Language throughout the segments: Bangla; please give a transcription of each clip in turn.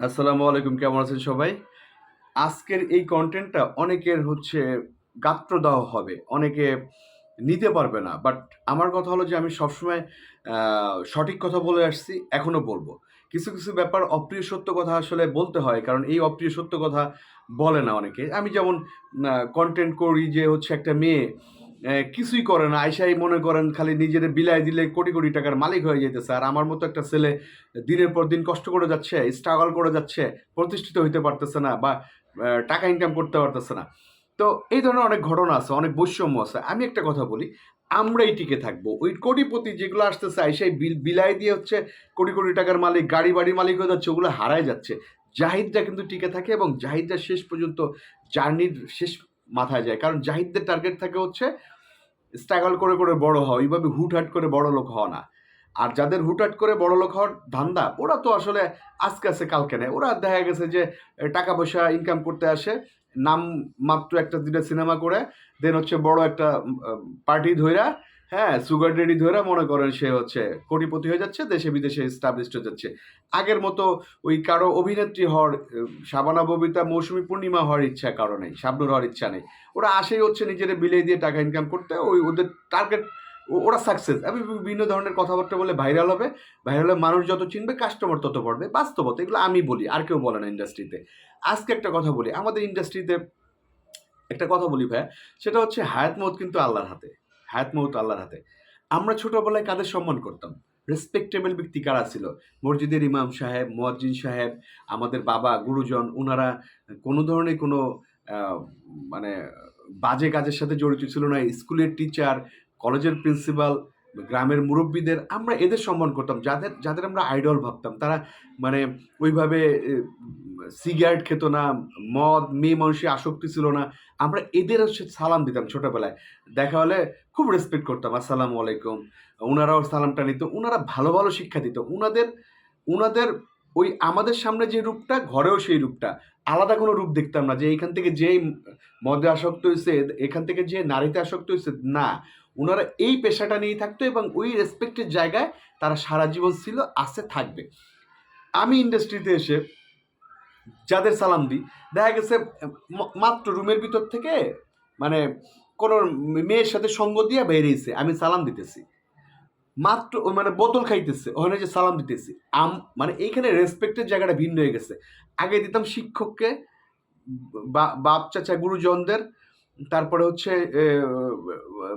আসসালামু আলাইকুম, কেমন আছেন সবাই? আজকের এই কন্টেন্টটা অনেকের হচ্ছে গাত্রদাহ হবে, অনেকে নিতে পারবে না। বাট আমার কথা হলো যে, আমি সবসময় সঠিক কথা বলে আসছি, এখনও বলব। কিছু কিছু ব্যাপার অপ্রিয় সত্য কথা আসলে বলতে হয়, কারণ এই অপ্রিয় সত্য কথা বলে না অনেকে। আমি যেমন কন্টেন্ট করি যে, হচ্ছে একটা মেয়ে কিছুই করে না। আইসাই মনে করেন খালি নিজের বিলাই দিলে কোটি কোটি টাকার মালিক হয়ে যেতেছে। আর আমার মতো একটা ছেলে দিনের পর দিন কষ্ট করে যাচ্ছে স্ট্রাগল করে যাচ্ছে, প্রতিষ্ঠিত হইতে পারতেছে না বা টাকা ইনকাম করতে পারতেছে না। তো এই ধরনের অনেক ঘটনা আছে, অনেক বৈষম্য আছে। আমি একটা কথা বলি, আমরাই টিকে থাকব। ওই কোটিপতি যেগুলো আসতেছে সেই বিল, বিলাই দিয়ে হচ্ছে কোটি কোটি টাকার মালিক, গাড়ি বাড়ির মালিক হয়ে যাচ্ছে, ওগুলো হারায় যাচ্ছে। জাহিদরা কিন্তু টিকে থাকে এবং জাহিদরা শেষ পর্যন্ত জার্নির শেষ মাথায় যায়। কারণ জাহিদদের টার্গেট থাকে হচ্ছে স্ট্রাগল করে করে বড় হও, এইভাবে হুটহাট করে বড় লোক হও না। আর যাদের হুটহাট করে বড় লোক হওয়ার ধান্দা, ওরা তো আসলে আজকে আছে, কালকে নেয় ওরা দেখা গেছে যে টাকা পয়সা ইনকাম করতে আসে, নাম মাত্র একটা দুটা সিনেমা করে দেন হচ্ছে বড় একটা পার্টি ধইরা হ্যাঁ সুগার ডেডি ধরে মনে করেন সে হচ্ছে কোটিপতি হয়ে যাচ্ছে, দেশে বিদেশে এস্টাবলিশড হয়ে যাচ্ছে। আগের মতো ওই কারও অভিনেত্রী হওয়ার শাবানা ববিতা, মৌসুমী পূর্ণিমা হওয়ার ইচ্ছা কারও নেই, শাবনুর হওয়ার ইচ্ছা নেই। ওরা আসেই হচ্ছে নিজের বিলিয়ে দিয়ে টাকা ইনকাম করতে, ওই ওদের টার্গেট ওরা সাকসেস আমি বিভিন্ন ধরনের কথাবার্তা বলে ভাইরাল হবে ভাইরাল হলে মানুষ যত চিনবে কাস্টমার তত বাড়বে। বাস্তবতা, এগুলো আমি বলি, আর কেউ বলে না ইন্ডাস্ট্রিতে আজকে একটা কথা বলি, আমাদের ইন্ডাস্ট্রিতে একটা কথা বলি ভাইয়া, সেটা হচ্ছে হায়াত মৌত কিন্তু আল্লাহর হাতে। হায়াত মহুত আল্লাহর হাতে। আমরা ছোটবেলায় কাদের সম্মান করতাম? রেসপেক্টেবল ব্যক্তি কারা ছিল? মসজিদের ইমাম সাহেব, মোয়াজ্জিন সাহেব, আমাদের বাবা, গুরুজন ওনারা কোনো ধরনের কোনো মানে বাজে কাজের সাথে জড়িত ছিল না। স্কুলের টিচার কলেজের প্রিন্সিপাল গ্রামের মুরব্বীদের আমরা এদের সম্মান করতাম, যাদের যাদের আমরা আইডল ভাবতাম। তারা মানে ওইভাবে সিগারেট খেত না, মদ, মেয়ে মানুষের আসক্তি ছিল না। আমরা এদের সালাম দিতাম ছোটোবেলায়। দেখা হলে খুব রেসপেক্ট করতাম, আসসালামু আলাইকুম। ওনারাও সালামটা নিত ওনারা ভালো ভালো শিক্ষা দিত। ওনাদের ওনাদের ওই আমাদের সামনে যে রূপটা, ঘরেও সেই রূপটা। আলাদা কোনো রূপ দেখতাম না যে এখান থেকে যেই মদে আসক্ত হয়েছে এখান থেকে যে নারীতে আসক্ত হয়েছে না। ওনারা এই পেশাটা নিয়েই থাকতো এবং ওই রেসপেক্টের জায়গায় তারা সারা জীবন ছিল, আছে, থাকবে। আমি ইন্ডাস্ট্রিতে এসে যাদের সালাম দিই, দেখা গেছে মাত্র রুমের ভিতর থেকে মানে কোনো মেয়ের সাথে সঙ্গ দিয়ে বেরিয়েছে, আমি সালাম দিতেছি। মাত্র মানে বোতল খাইতেছে, ওখানে যে সালাম দিতেছি। আম মানে এইখানে রেসপেক্টের জায়গাটা ভিন্ন হয়ে গেছে। আগে দিতাম শিক্ষককে বাপ, চাচা, গুরুজনদের তারপরে হচ্ছে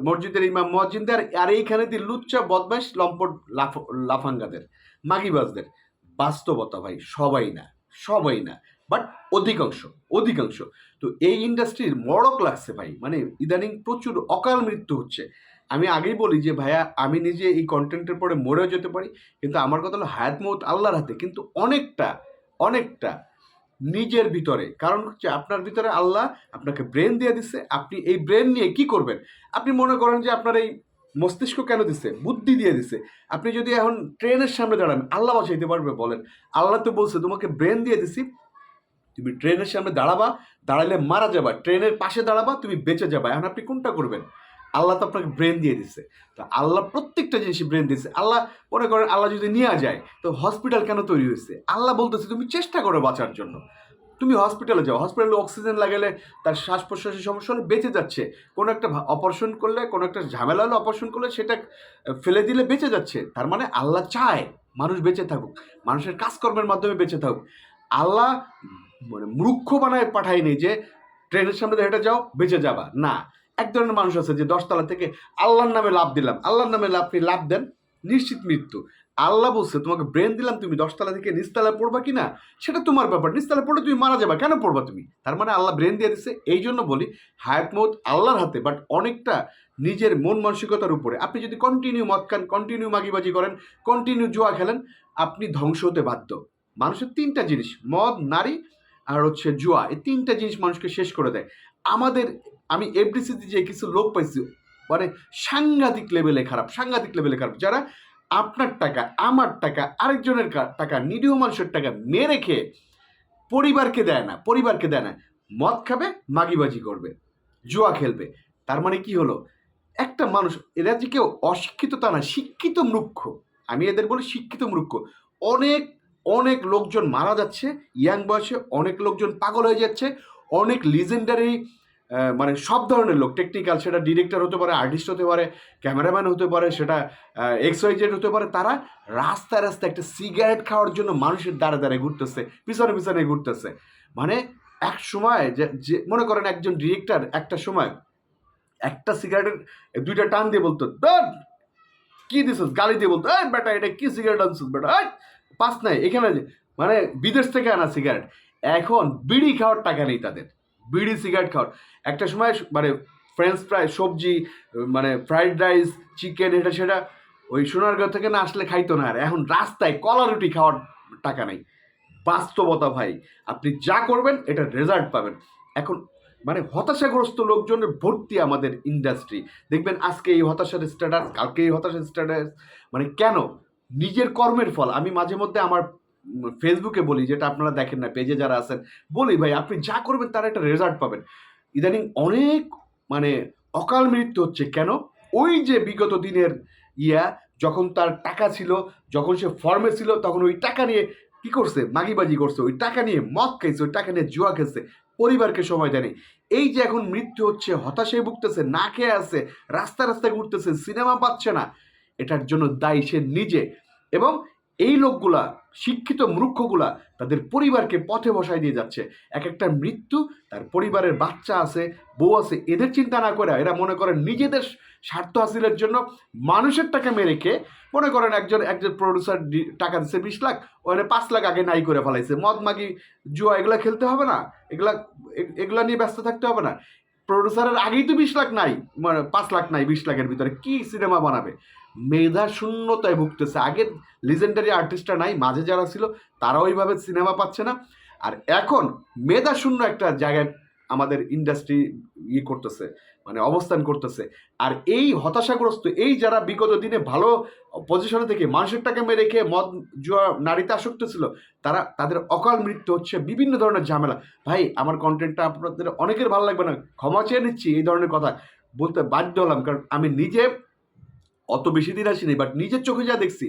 মসজিদের ইমাম মসজিদদের আর এইখানে দিয়ে লুচ্চা বদমাইশ, লম্পট লাফ, লাফাঙ্গাদের, মাগিবাজদের, বাস্তবতা ভাই, সবাই না সবাই না বাট অধিকাংশ অধিকাংশ। তো এই ইন্ডাস্ট্রির মড়ক লাগছে ভাই মানে ইদানিং প্রচুর অকাল মৃত্যু হচ্ছে। আমি আগেই বলি যে ভাইয়া, আমি নিজে এই কন্টেন্টের পরে মরেও যেতে পারি, কিন্তু আমার কথা হলো হায়াত মৌত আল্লাহর হাতে, কিন্তু অনেকটা অনেকটা নিজের ভিতরে। কারণ হচ্ছে আপনার ভিতরে আল্লাহ আপনাকে ব্রেন দিয়ে দিচ্ছে আপনি এই ব্রেন নিয়ে কি করবেন? আপনি মনে করেন যে আপনার এই মস্তিষ্ক কেন দিচ্ছে বুদ্ধি দিয়ে দিচ্ছে আপনি যদি এখন ট্রেনের সামনে দাঁড়ান, আল্লাহ বাঁচাইতে পারবে বলেন। আল্লাহ তো বলছে, তোমাকে ব্রেন দিয়ে দিছি। তুমি ট্রেনের সামনে দাঁড়াবা দাঁড়ালে মারা যাবা। ট্রেনের পাশে দাঁড়াবা, তুমি বেঁচে যাবা। এখন আপনি কোনটা করবেন? আল্লাহ তো আপনাকে ব্রেন দিয়ে দিচ্ছে তো আল্লাহ প্রত্যেকটা জিনিসই ব্রেন দিচ্ছে আল্লাহ মনে করেন আল্লাহ যদি নিয়ে যায়, তো হসপিটাল কেন তৈরি হয়েছে? আল্লাহ বলতেছে, তুমি চেষ্টা করো বাঁচার জন্য। তুমি হসপিটালে যাও। হসপিটালে অক্সিজেন লাগালে তার শ্বাস প্রশ্বাসের সমস্যা হলে বেঁচে যাচ্ছে। কোনো একটা অপারেশন করলে, কোনো একটা ঝামেলা হলে অপারেশন করলে সেটা ফেলে দিলে বেঁচে যাচ্ছে। তার মানে আল্লাহ চায় মানুষ বেঁচে থাকুক। মানুষের কাজকর্মের মাধ্যমে বেঁচে থাকুক। আল্লাহ মানে মূর্খ বানায় পাঠায়নি যে, ট্রেনের সামনে হেঁটে যাও, বেঁচে যাবা। না। এক ধরনের মানুষ আছে যে দশতলা থেকে আল্লাহর নামে লাভ দিলাম। আল্লাহর নামে লাভ আপনি লাভ দেন, নিশ্চিত মৃত্যু। আল্লাহ বলছে, তোমাকে ব্রেন দিলাম, তুমি দশতলা থেকে নিচতলায় পড়বা কি না সেটা তোমার ব্যাপার। নিচতলা পড়লে তুমি মারা যাবা, কেন পড়বা তুমি? তার মানে আল্লাহ ব্রেন দিয়ে দিচ্ছে এই জন্য বলি, হায়াত মৌত আল্লাহর হাতে বাট অনেকটা নিজের মন মানসিকতার উপরে। আপনি যদি কন্টিনিউ মদ খান কন্টিনিউ মাগিবাজি করেন কন্টিনিউ জুয়া খেলেন, আপনি ধ্বংস হতে বাধ্য। মানুষের তিনটা জিনিস, মদ, নারী আর হচ্ছে জুয়া। এই তিনটা জিনিস মানুষকে শেষ করে দেয়। আমাদের, আমি এফডিসিতে যে কিছু লোক পাইছি মানে সাংঘাতিক লেভেলে খারাপ, সাংঘাতিক লেভেলে খারাপ। যারা আপনার টাকা, আমার টাকা, আরেকজনের টাকা, নিরীহ মানুষের টাকা মেরে খেয়ে পরিবারকে দেয় না, পরিবারকে দেয় না, মদ খাবে, মাগিবাজি করবে, জুয়া খেলবে। তার মানে কি হলো? একটা মানুষ, এরা যে কেউ অশিক্ষিত তা না, শিক্ষিত মূর্খ। আমি এদের বলি শিক্ষিত মূর্খ। অনেক অনেক লোকজন মারা যাচ্ছে, ইয়াং বয়সে অনেক লোকজন পাগল হয়ে যাচ্ছে অনেক লিজেন্ডারি মানে সব ধরনের লোক। টেকনিক্যাল সেটা ডিরেক্টর হতে পারে আর্টিস্ট হতে পারে ক্যামেরাম্যান হতে পারে সেটা এক্স ওয়াইজেড হতে পারে। তারা রাস্তায় রাস্তায় একটা সিগারেট খাওয়ার জন্য মানুষের দ্বারে দ্বারে ঘুরতেছে পিছনে পিছনে ঘুরতেছে। মানে এক সময় যে মনে করেন একজন ডিরেক্টর একটা সময় একটা সিগারেটের দুইটা টান দিয়ে বলতো "ধর, কি দিছিস? গালি দিয়ে বলতো বেটা এটা কি সিগারেট আনছিস বেটা? পাস নাই এখানে যে-" মানে বিদেশ থেকে আনা সিগারেট এখন বিড়ি খাওয়ার টাকা নেই তাদের? বিড়ি, সিগারেট খাওয়ার। একটা সময় মানে ফ্রেঞ্চ ফ্রাই সবজি মানে ফ্রাইড রাইস চিকেন এটা সেটা ওই সোনারগাঁও থেকে না আসলে খাইতো না আর। এখন রাস্তায় কলা রুটি খাওয়ার টাকা নেই। বাস্তবতা ভাই, আপনি যা করবেন, এটা রেজাল্ট পাবেন। এখন মানে হতাশাগ্রস্ত লোকজনের ভর্তি আমাদের ইন্ডাস্ট্রি দেখবেন আজকে এই হতাশার স্ট্যাটাস কালকে এই হতাশার স্ট্যাটাস মানে কেন? নিজের কর্মের ফল। আমি মাঝে মধ্যে আমার ফেসবুকে বলি, যেটা আপনারা দেখেন না পেজে যারা আছেন, বলি, ভাই, আপনি যা করবেন তার একটা রেজাল্ট পাবেন। ইদানিং অনেক মানে অকাল মৃত্যু হচ্ছে। কেন? ওই যে বিগত দিনের ইয়া, যখন তার টাকা ছিল, যখন সে ফর্মে ছিল, তখন ওই টাকা নিয়ে কি করছে? মাগিবাজি করছে। ওই টাকা নিয়ে মদ খাইছে, ওই টাকা নিয়ে জুয়া খেয়েছে পরিবারকে সময় দেয়নি। এই যে এখন মৃত্যু হচ্ছে, হতাশায় ভুগতেছে, না খেয়ে আছে রাস্তা রাস্তায় ঘুরতেছে, সিনেমা পাচ্ছে না, এটার জন্য দায়ী সে নিজে। এবং এই লোকগুলা, শিক্ষিত মূর্খগুলা, তাদের পরিবারকে পথে বসায় দিয়ে যাচ্ছে। এক একটা মৃত্যু, তার পরিবারের বাচ্চা আছে, বউ আছে, এদের চিন্তা না করে এরা মনে করেন নিজেদের স্বার্থ হাসিলের জন্য মানুষের টাকা মেরে খেয়ে, মনে করেন একজন একজন প্রডিউসার টাকা দিচ্ছে বিশ লাখ, ওখানে পাঁচ লাখ আগে নাই করে ফেলাইছে। মদ মাগি, জুয়া এগুলা খেলতে হবে না, এগুলা এগুলা নিয়ে ব্যস্ত থাকতে হবে না। প্রডিউসারের আগেই তো বিশ লাখ নাই মানে পাঁচ লাখ নাই বিশ লাখের ভিতরে, কি সিনেমা বানাবে? মেধা শূন্যতায় ভুগতেছে। আগে লিজেন্ডারি আর্টিস্টরা নাই, মাঝে যারা ছিল তারা ওইভাবে সিনেমা পাচ্ছে না। আর এখন মেধা শূন্য একটা জায়গায় আমাদের ইন্ডাস্ট্রি ইয়ে করতেছে মানে অবস্থান করতেছে। আর এই হতাশাগ্রস্ত, এই যারা বিগত দিনে ভালো পজিশনে থেকে মানুষের টাকা মেরে রেখে মদ, জুয়া, নারীতে আসক্ত ছিল, তারা, তাদের অকাল মৃত্যু হচ্ছে বিভিন্ন ধরনের ঝামেলা। ভাই, আমার কন্টেন্টটা আপনাদের অনেকের ভালো লাগবে না, ক্ষমা চেয়ে নিচ্ছি এই ধরনের কথা। বলতে বাধ্য হলাম, কারণ আমি নিজে অত বেশি দিন আসিনি বাট নিজের চোখে যা দেখছি,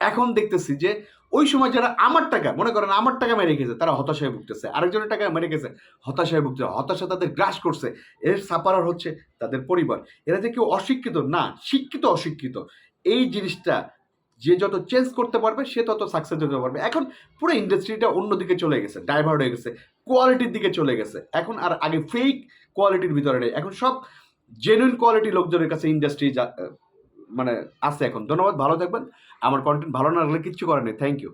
এখন দেখতেছি যে ওই সময় যারা আমার টাকা, মনে করেন আমার টাকা মেরে গেছে তারা হতাশায় ভুগতেছে, আরেকজনের টাকা মেরে গেছে হতাশায় ভুগতেছে, হতাশা তাদের গ্রাস করছে, এর সাপারার হচ্ছে তাদের পরিবার। এরা যে কেউ অশিক্ষিত, না, শিক্ষিত অশিক্ষিত, এই জিনিসটা যে যত চেঞ্জ করতে পারবে, সে তত সাকসেস হতে পারবে। এখন পুরো ইন্ডাস্ট্রিটা অন্যদিকে চলে গেছে ডাইভার্ট হয়ে গেছে কোয়ালিটির দিকে চলে গেছে। এখন আর আগে ফেক কোয়ালিটির ভিতরে নেই। এখন সব জেনুইন কোয়ালিটি লোকজনের কাছে ইন্ডাস্ট্রি মানে আছে এখন। ধন্যবাদ, ভালো থাকবেন। আমার কন্টেন্ট ভালো না লাগলে কিচ্ছু করেনি থ্যাংক ইউ